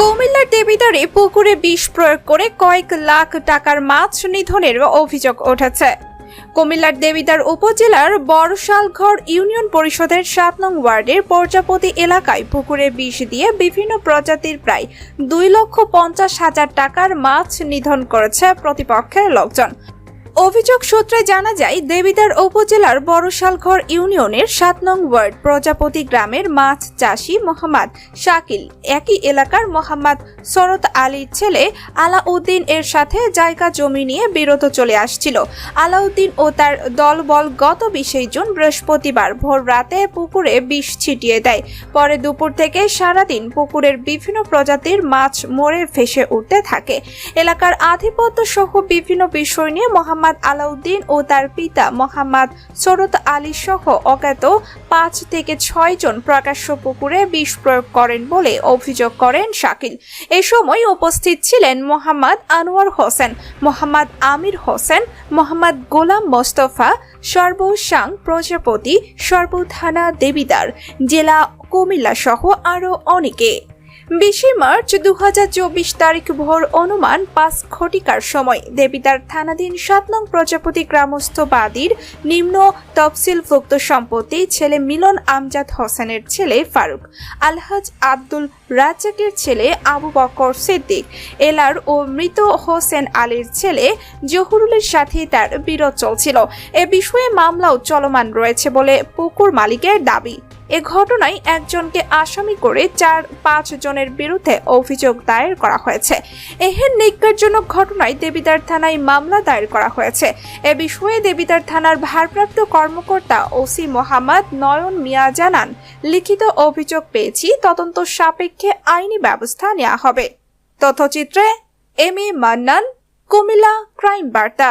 কুমিল্লার দেবিদারে পুকুরে বিষ প্রয়োগ করে কয়েক লাখ টাকার মাছ নিধনের অভিযোগ উঠেছে। কুমিল্লার দেবিদার উপজেলার বড়শালঘর ইউনিয়ন পরিষদের সাত নং ওয়ার্ডের প্রজাপতি এলাকায় পুকুরে বিষ দিয়ে বিভিন্ন প্রজাতির প্রায় দুই লক্ষ পঞ্চাশ হাজার টাকার মাছ নিধন করেছে প্রতিপক্ষের লোকজন। অভিযোগ সূত্রে জানা যায় দেবিদার উপজেলার বড়শালঘর ইউনিয়নের সাত নং ওয়ার্ড প্রজাপতি গ্রামের মাছ চাষি মোহাম্মদ শাকিল। একই এলাকার মোহাম্মদ শরৎ আলীর ছেলে আলাউদ্দিন এর সাথে জায়গা জমি নিয়ে বিরত চলে আসছিল। আলাউদ্দিন ও তার দলবল গত বিশে জুন বৃহস্পতিবার ভোর রাতে পুকুরে বিষ ছিটিয়ে দেয়। পরে দুপুর থেকে সারাদিন পুকুরের বিভিন্ন প্রজাতির মাছ মরে ভেসে উঠতে থাকে। এলাকার আধিপত্য সহ বিভিন্ন বিষয় নিয়ে মোহাম্মদ আলাউদ্দিন ও তার পিতা মোহাম্মদ সরত আলী সহ অজ্ঞাত পাঁচ থেকে ছয় জন প্রকাশ্য পুকুরে বিষ প্রয়োগ করেন বলে অভিযোগ করেন শাকিল। এ সময় উপস্থিত ছিলেন মোহাম্মদ আনোয়ার হোসেন, মোহাম্মদ আমির হোসেন, মোহাম্মদ গোলাম মোস্তফা সর্বসাং প্রজাপতি সর্বথানা দেবিদার, জেলা কুমিল্লা সহ আরও অনেকে। বিশে মার্চ দু হাজার চব্বিশ তারিখ ভোর অনুমান পাঁচ ঘটিকার সময়। দেবিদার থানাধীন সাত নং প্রজাপতি গ্রামস্থ বাদীর নিম্ন তফসিলভুক্ত সম্পত্তি ছেলে মিলন আমজাদ হোসেনের ছেলে ফারুক, আলহাজ আব্দুল রাজ্জাকের ছেলে আবু বকর সিদ্দিক, এলার ও মৃত হোসেন আলীর ছেলে জহুরুলের সাথে তার বিরোধ চলছিল। এ বিষয়ে মামলাও চলমান রয়েছে বলে পুকুর মালিকের দাবি। এ ঘটনায় একজনকে আসামি করে চার পাঁচ জনের বিরুদ্ধে অভিযোগ দায়ের করা হয়েছে। এহেন নিজ্ঞারজনক ঘটনায় দেবিদার থানায় মামলা দায়ের করা হয়েছে। এ বিষয়ে দেবিদার থানার ভারপ্রাপ্ত কর্মকর্তা ওসি মোহাম্মদ নয়ন মিয়া জানান, লিখিত অভিযোগ পেয়েছি, তদন্ত সাপেক্ষে আইনি ব্যবস্থা নেওয়া হবে। তথ্যচিত্রে M A Mannan, Comilla crime বার্তা।